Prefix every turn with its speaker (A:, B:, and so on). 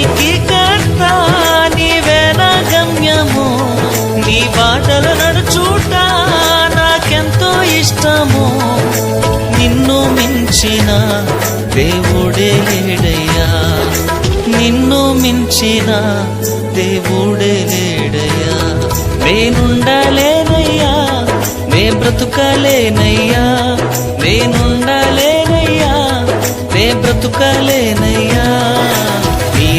A: విశ్వానికి కర్త నీవే గమ్యము నీ బాటలో నడుచుట నాకెంతో ఇష్టము. నిన్ను మించిన దేవుడే లేడయ్యా. నిన్ను మించిన దేవుడే లేడయ్యా. నేనుండలేనయ్యా నే బ్రతుకలేనయ్యా. నేనుండలేనయ్యా నే బ్రతుకలేనయ్యా.